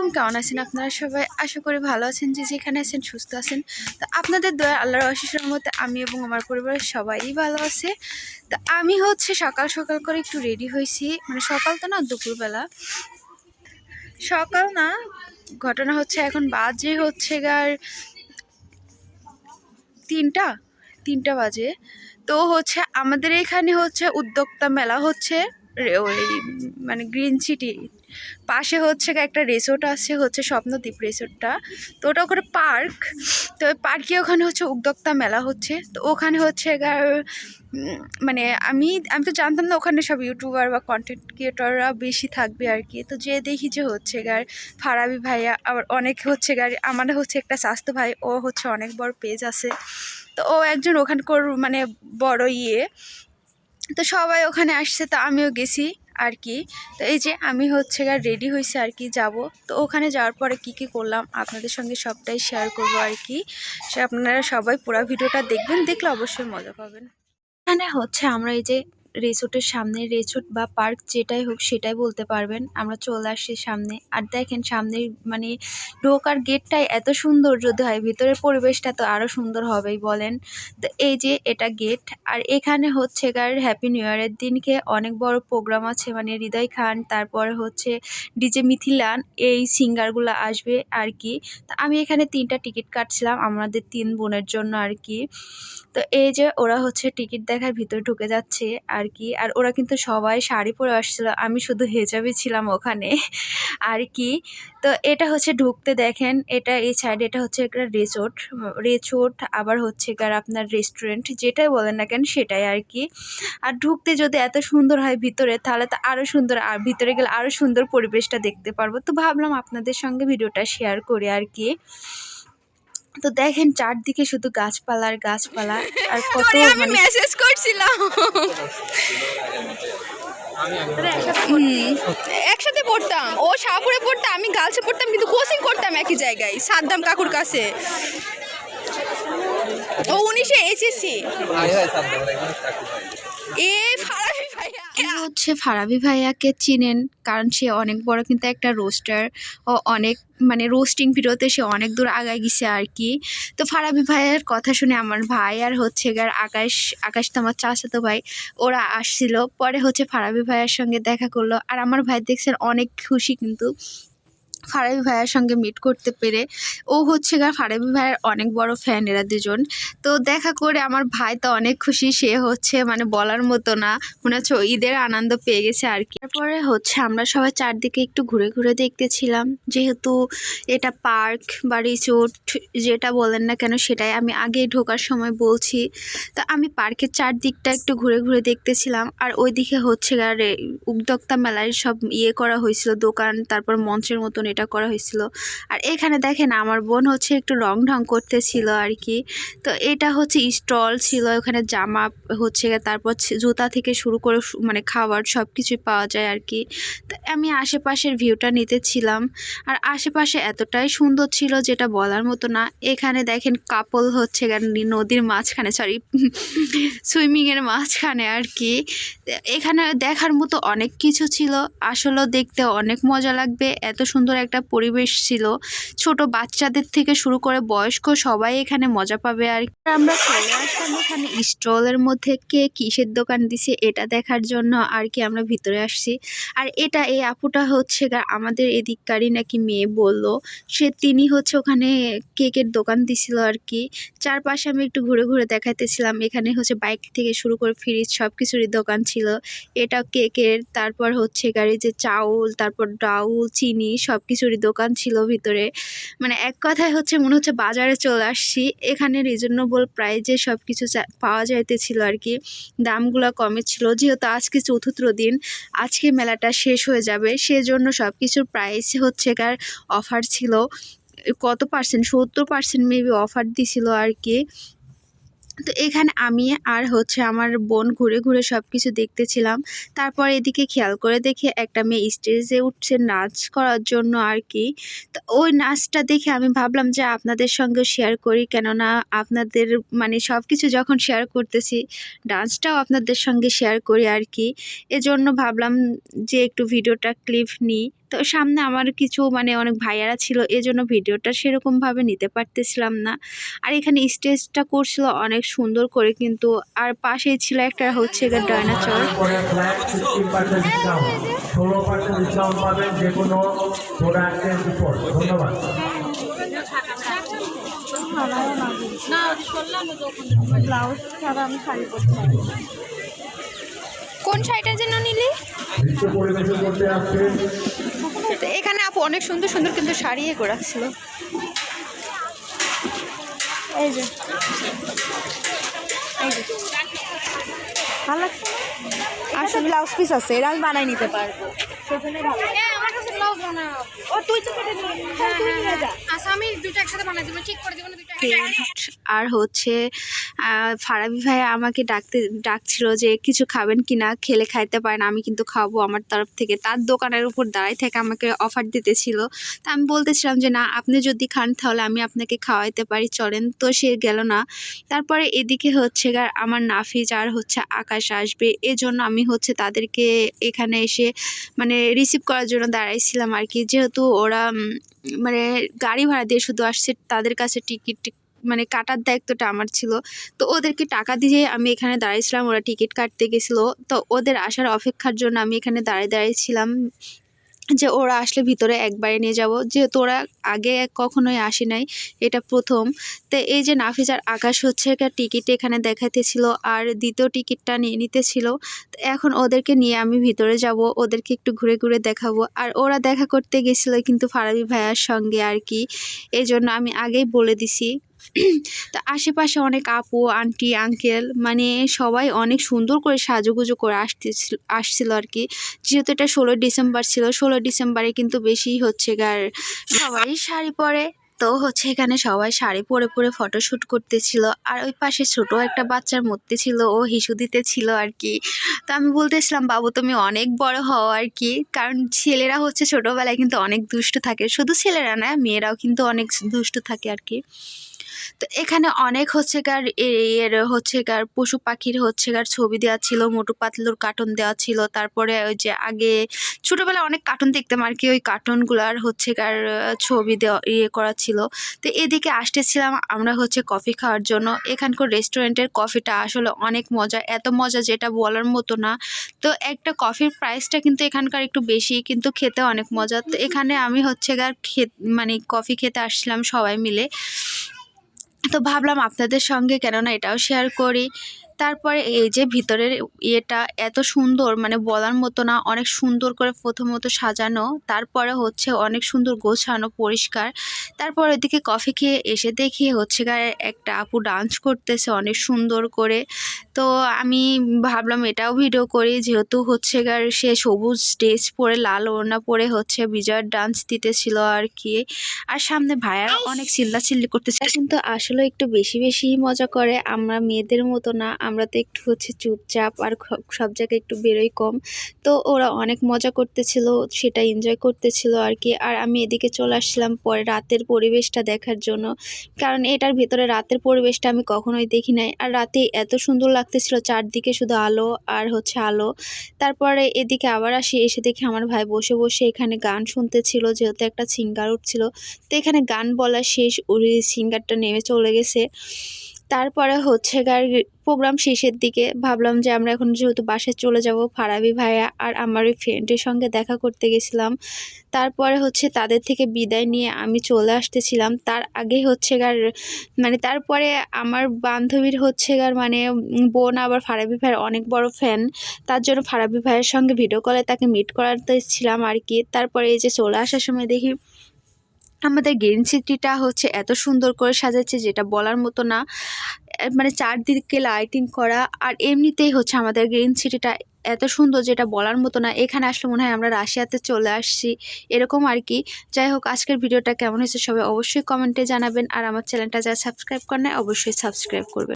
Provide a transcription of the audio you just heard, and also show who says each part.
Speaker 1: আলাইকুম। কেমন আছেন আপনারা সবাই? আশা করি ভালো আছেন, যে যেখানে আছেন সুস্থ আছেন। তো আপনাদের দয়া, আল্লাহর অশেষের মধ্যে আমি এবং আমার পরিবারের সবাই ভালো আছে। তো আমি হচ্ছে সকাল সকাল করে একটু রেডি হয়েছি। মানে সকাল তো না, দুপুরবেলা। সকাল না, ঘটনা হচ্ছে এখন বাজে হচ্ছে গার তিনটা তিনটা বাজে। তো হচ্ছে আমাদের এখানে হচ্ছে উদ্যোক্তা মেলা হচ্ছে ওই মানে গ্রিন সিটি। পাশে হচ্ছে একটা রিসোর্ট আছে, হচ্ছে স্বপ্নদ্বীপ রিসোর্টটা তো ওটা ওখানে পার্ক তো পার্কে ওখানে হচ্ছে উদ্যোক্তা মেলা হচ্ছে। তো ওখানে হচ্ছে মানে আমি আমি তো জানতাম না ওখানে সব ইউটিউবার বা কন্টেন্ট ক্রিয়েটররা বেশি থাকবে আর কি। তো যে দেখি যে হচ্ছে গার ফারাবি ভাইয়া আবার অনেক হচ্ছে গার আমার হচ্ছে একটা স্বাস্থ্য ভাই, ও হচ্ছে অনেক বড় পেজ আছে। তো ও একজন ওখানকার মানে বড় ইয়ে। তো সবাই ওখানে আসছে, তো আমিও গেছি। আর কি তো এই যে আমি হচ্ছে গা রেডি হয়েছে আর কি যাব। তো ওখানে যাওয়ার পরে কি কি করলাম আপনাদের সঙ্গে সবটাই শেয়ার করব আর কি সে আপনারা সবাই পুরো ভিডিওটা দেখবেন, দেখলে অবশ্যই মজা পাবেন। এখানে হচ্ছে আমরা এই যে রিসোর্টের সামনে রিসোর্ট বা পার্ক যেটাই হোক সেটাই বলতে পারবেন। আমরা চলে আসছি সামনে। আর দেখেন সামনের মানে ঢোকার গেটটাই এত সুন্দর যদি হয়, ভিতরের পরিবেশটা তো আরও সুন্দর হবেই বলেন। তো এই যে এটা গেট। আর এখানে হচ্ছে গার হ্যাপি নিউ ইয়ারের দিনকে অনেক বড় প্রোগ্রাম আছে মানে হৃদয় খান, তারপরে হচ্ছে ডিজে মিথিলান, এই সিঙ্গারগুলো আসবে আর কি। তো আমি এখানে তিনটা টিকিট কাটছিলাম আমাদের তিন বোনের জন্য আর কি। তো এই যে ওরা হচ্ছে টিকিট দেখার ভিতরে ঢুকে যাচ্ছে আর কি আর ওরা কিন্তু সবাই শাড়ি পরে আসছিল, আমি শুধু হেজাবি ছিলাম ওখানে আর কি তো এটা হচ্ছে ঢুকতে দেখেন, এটা এই সাইডে এটা হচ্ছে একটা রিসোর্ট রিসোর্ট আবার হচ্ছে কার আপনার রেস্টুরেন্ট যেটাই বলেন না কেন সেটাই আর কি আর ঢুকতে যদি এত সুন্দর হয় ভিতরে, তাহলে তো আরও সুন্দর, আর ভিতরে গেলে আরও সুন্দর পরিবেশটা দেখতে পারব। তো ভাবলাম আপনাদের সঙ্গে ভিডিওটা শেয়ার করি আর কি তো দেখেন চারদিকে শুধু গাছপালা আর গাছপালা আর কত
Speaker 2: আমি
Speaker 1: মানে
Speaker 2: মেসেজ করছিলাম। একসাথে পড়তাম। ও শাহপুরে পড়তাম আমি গার্লসে পড়তাম কিন্তু কোচিং করতাম একই জায়গায় সাদ্দাম কাকুর কাছে। ও উনিশে এসেছি এ
Speaker 1: হচ্ছে ফারাবি ভাইয়াকে চিনেন, কারণ সে অনেক বড় কিন্তু একটা রোস্টার ও অনেক মানে রোস্টিং ভিডিওতে সে অনেক দূর আগায় গেছে আর কি। তো ফারাবি ভাইয়ের কথা শুনে আমার ভাই আর হচ্ছে গার আকাশ আকাশ তো আমার চাচাতো ভাই, ওরা আসছিল। পরে হচ্ছে ফারাবি ভাইয়ের সঙ্গে দেখা করল। আর আমার ভাই দেখছেন অনেক খুশি কিন্তু। ফারাবি ভাইয়ের সঙ্গে মিট করতে পেরে ও হচ্ছে গা ফারাবি ভাইয়ের অনেক বড় ফ্যান এরা দুজন। তো দেখা করে আমার ভাই তো অনেক খুশি, সে হচ্ছে মানে বলার মতো না, মনে হচ্ছে ঈদের আনন্দ পেয়ে গেছে আর কি। তারপরে হচ্ছে আমরা সবাই চারদিকে একটু ঘুরে ঘুরে দেখতেছিলাম, যেহেতু এটা পার্ক বা রিসোর্ট যেটা বলেন না কেন সেটাই আমি আগেই ঢোকার সময় বলছি। তো আমি পার্কের চারদিকটা একটু ঘুরে ঘুরে দেখতেছিলাম, আর ওইদিকে হচ্ছে গা উদ্যোক্তা মেলায় সব ইয়ে করা হয়েছিল, দোকান, তারপর মঞ্চের মতন এটা করা হয়েছিল। আর এখানে দেখেন আমার বোন হচ্ছে একটু রং ঢং করতেছিল আর কি। তো এটা হচ্ছে স্টল ছিল, ওখানে জামা হচ্ছে, তারপর জুতা থেকে শুরু করে মানে খাবার সব কিছুই পাওয়া যায় আর কি। তো আমি আশেপাশের ভিউটা নিতেছিলাম। আর আশেপাশে এতটাই সুন্দর ছিল যেটা বলার মতো না। এখানে দেখেন কাপল হচ্ছে নদীর মাঝখানে সরি সুইমিংয়ের মাঝখানে আর কি। এখানে দেখার মতো অনেক কিছু ছিল। আসলেও দেখতে অনেক মজা লাগবে। এত সুন্দর একটা পরিবেশ ছিল। ছোট বাচ্চাদের থেকে শুরু করে বয়স্ক সবাই এখানে মজা পাবে আর। আমরা চলে আসলাম এখানে স্টলের মধ্যে। কে কিসের দোকান দিছে এটা দেখার জন্য আর কি আমরা ভিতরে আসছি। আর এটা এই আপুটা হচ্ছে আমাদের এদিককারই নাকি মেয়ে বলল। সে তিনি হচ্ছে ওখানে কেকের দোকান দিছিল আর কি। চারপাশে আমি একটু ঘুরে ঘুরে দেখাইতেছিলাম। এখানে হচ্ছে বাইক থেকে শুরু করে ফ্রিজ সব কিছুরই দোকান ছিল। এটা কেকের, তারপর হচ্ছে গাড়ি যে চাউল, তারপর ডাউল, চিনি সব কিছুরই দোকান ছিল ভিতরে। মানে এক কথায় হচ্ছে মনে হচ্ছে বাজারে চলে আসছি। এখানে রিজনেবল প্রাইজে সব কিছু পাওয়া যাইতেছিল আর কি দামগুলো কমে ছিল। যেহেতু আজকে চতুর্থ দিন, আজকে মেলাটা শেষ হয়ে যাবে। সেজন্য সব কিছুর প্রাইস হচ্ছে কার অফার ছিল। কত পার্সেন্ট সত্তর পার্সেন্ট মেবি অফার দিছিল আর কি তো এখানে আমি আর হচ্ছে আমার বোন ঘুরে ঘুরে সব কিছু দেখতেছিলাম। তারপর এদিকে খেয়াল করে দেখে একটা মেয়ে স্টেজে উঠছে নাচ করার জন্য আর কি তো ওই নাচটা দেখে আমি ভাবলাম যে আপনাদের সঙ্গে শেয়ার করি, কেননা আপনাদের মানে সব কিছু যখন শেয়ার করতেছি ডান্সটাও আপনাদের সঙ্গে শেয়ার করি আর কি এজন্য ভাবলাম যে একটু ভিডিওটা ক্লিপ নিই। তো সামনে আমার কিছু মানে অনেক ভাইয়ারা ছিল, এজন্য ভিডিওটা সেরকমভাবে নিতে পারতেছিলাম না। আর এখানে স্টেজটা করছিল অনেক সুন্দর করে, কিন্তু আর পাশেই ছিল একটা হচ্ছে
Speaker 3: উপর ধন্যবাদ
Speaker 2: কোন শাড়িটা যেন নিলি? এখানে আপু অনেক সুন্দর সুন্দর কিন্তু শাড়ি এ
Speaker 4: এই যে। এই যে। ভালো লাগছে আসলে ব্লাউজ পিস আছে এরা আমি বানাই নিতে পারব।
Speaker 5: হ্যাঁ আমার কাছে ব্লাউজ বানাও।
Speaker 4: ও তুই তো কেটে নিবি। হ্যাঁ তুই নিয়ে যা।
Speaker 5: আচ্ছা আমি দুটো একসাথে বানাই দেবো ঠিক করে দেবো না দুটো
Speaker 1: আর হচ্ছে ফারাবি ভাই আমাকে ডাকতে ডাকছিল যে কিছু খাবেন কিনা খেলে খাইতে পারেন আমি কিন্তু খাব আমার তরফ থেকে। তার দোকানের উপর দাঁড়াই থেকে আমাকে অফার দিতেছিল। তা আমি বলতেছিলাম যে না আপনি যদি খান তাহলে আমি আপনাকে খাওয়াইতে পারি চলেন। তো সে গেল না। তারপরে এদিকে হচ্ছে আমার নাফিজ আর হচ্ছে আকাশ আসবে এজন্য আমি হচ্ছে তাদেরকে এখানে এসে মানে রিসিভ করার জন্য দাঁড়াইছিলাম আর কি। যেহেতু ওরা মানে গাড়ি ভাড়া দিয়ে শুধু আসছে, তাদের কাছে টিকিট মানে কাটার দায়িত্বটা আমার ছিল। তো ওদেরকে টাকা দিয়ে আমি এখানে দাঁড়িয়েছিলাম ওরা টিকিট কাটতে গেছিল। তো ওদের আসার অপেক্ষার জন্য আমি এখানে দাঁড়িয়ে দাঁড়িয়েছিলাম যে ওরা আসলে ভিতরে একবারে নিয়ে যাব। যেহেতু ওরা আগে কখনোই আসি নাই, এটা প্রথম। তো এই যে নাফিজার আকাশ হচ্ছে একটা টিকিট এখানে দেখাইতেছিল আর দ্বিতীয় টিকিটটা নিয়ে নিতেছিল। তো এখন ওদেরকে নিয়ে আমি ভিতরে যাব, ওদেরকে একটু ঘুরে ঘুরে দেখাবো। আর ওরা দেখা করতে গেছিল কিন্তু ফারাবি ভাইয়ার সঙ্গে আর কি। এই জন্য আমি আগেই বলে দিছি। তো আশেপাশে অনেক আপু, আন্টি, আঙ্কেল মানে সবাই অনেক সুন্দর করে সাজুগুজু করে আসতেছিল, আসছিল আর কি। যেহেতু এটা ষোলোই ডিসেম্বর ছিল ষোলো ডিসেম্বরে কিন্তু বেশি হচ্ছে গার সবাই শাড়ি পরে। তো হচ্ছে এখানে সবাই শাড়ি পরে পরে ফটোশ্যুট করতেছিল। আর ওই পাশে ছোট একটা বাচ্চার মূর্তি ছিল, ও হিসু দিতে ছিল আর কি। তো আমি বলতেছিলাম, বাবু, তুমি অনেক বড় হও আর কি। কারণ ছেলেরা হচ্ছে ছোটোবেলায় কিন্তু অনেক দুষ্ট থাকে। শুধু ছেলেরা না, মেয়েরাও কিন্তু অনেক দুষ্ট থাকে আর কি। তো এখানে অনেক হচ্ছে কার এর হচ্ছে কার পশু পাখির হচ্ছে কার ছবি দেওয়া ছিল, মোটু পাতলুর কার্টুন দেওয়া ছিল, তারপরে ওই যে আগে ছোটোবেলায় অনেক কার্টুন দেখতাম আর কি, ওই কার্টুনগুলার হচ্ছে কার ছবি দেওয়া ইয়ে করা ছিল। তো এদিকে আসতেছিলাম আমরা হচ্ছে কফি খাওয়ার জন্য। এখানকার রেস্টুরেন্টের কফিটা আসলে অনেক মজা, এত মজা যেটা বলার মতো না। তো একটা কফির প্রাইসটা কিন্তু এখানকার একটু বেশি, কিন্তু খেতে অনেক মজা। তো এখানে আমি হচ্ছে গার খে মানে কফি খেতে আসছিলাম সবাই মিলে। তো ভাবলাম আপনাদের সঙ্গে কেননা এটাও শেয়ার করি। তারপরে এই যে ভিতরের ইয়েটা এত সুন্দর মানে বলার মতো না, অনেক সুন্দর করে প্রথমত সাজানো, তারপরে হচ্ছে অনেক সুন্দর গোছানো, পরিষ্কার। তারপর ওইদিকে কফি খেয়ে এসে দেখি হচ্ছে গায়ে একটা আপু ডান্স করতেছে অনেক সুন্দর করে। তো আমি ভাবলাম এটাও ভিডিও করি, যেহেতু হচ্ছে গার সে সবুজ ড্রেস পরে, লাল ওড়না পরে হচ্ছে বিজয়ের ডান্স দিতেছিল আর কি। আর সামনে ভাইয়ারা অনেক চিল্লা চিল্লি করতেছে। কিন্তু আসলে একটু বেশি বেশি মজা করে, আমরা মেয়েদের মতো না আমরা তো একটু হচ্ছে চুপচাপ আর সব জায়গায় একটু বেরোই কম। তো ওরা অনেক মজা করতেছিল, সেটা এনজয় করতেছিল আর কি। আর আমি এদিকে চলে আসছিলাম পরে রাতের পরিবেশটা দেখার জন্য। কারণ এটার ভেতরে রাতের পরিবেশটা আমি কখনোই দেখি নাই। আর রাতে এত সুন্দর লাগতেছিল চারদিকে শুধু আলো আর হচ্ছে আলো। তারপরে এদিকে আবার আসি, এসে দেখি আমার ভাই বসে বসে এখানে গান শুনতেছিল, যেহেতু একটা সিঙ্গার উঠছিল। তো এখানে গান বলা শেষ ওই সিঙ্গারটা নেমে চলে গেছে। তারপরে হচ্ছে গার প্রোগ্রাম শেষের দিকে ভাবলাম যে আমরা এখন যেহেতু বাসে চলে যাব ফারাবি ভাইয়া আর আমার ওই ফ্রেন্ডের সঙ্গে দেখা করতে গেছিলাম। তারপরে হচ্ছে তাদের থেকে বিদায় নিয়ে আমি চলে আসতেছিলাম। তার আগে হচ্ছে গার মানে তারপরে আমার বান্ধবীর হচ্ছে গার মানে বোন আবার ফারাবি ভাইয়ের অনেক বড় ফ্যান তার জন্য ফারাবি ভাইয়ের সঙ্গে ভিডিও কলে তাকে মিট করাতে ছিলাম আর কি। তারপরে এই যে চলে আসার সময় দেখি আমাদের গেঞ্জিটিটা হচ্ছে এত সুন্দর করে সাজাচ্ছে যেটা বলার মতো না। মানে চারদিকে লাইটিং করা আর এমনিতেই হচ্ছে আমাদের গ্রিন সিটিটা এত সুন্দর যেটা বলার মতো না। এখানে আসলে মনে হয় আমরা রাশিয়াতে চলে আসছি, এরকম আর কি। যাই হোক, আজকের ভিডিওটা কেমন হয়েছে সবাই অবশ্যই কমেন্টে জানাবেন আর আমার চ্যানেলটা যারা সাবস্ক্রাইব করেন অবশ্যই সাবস্ক্রাইব করবেন।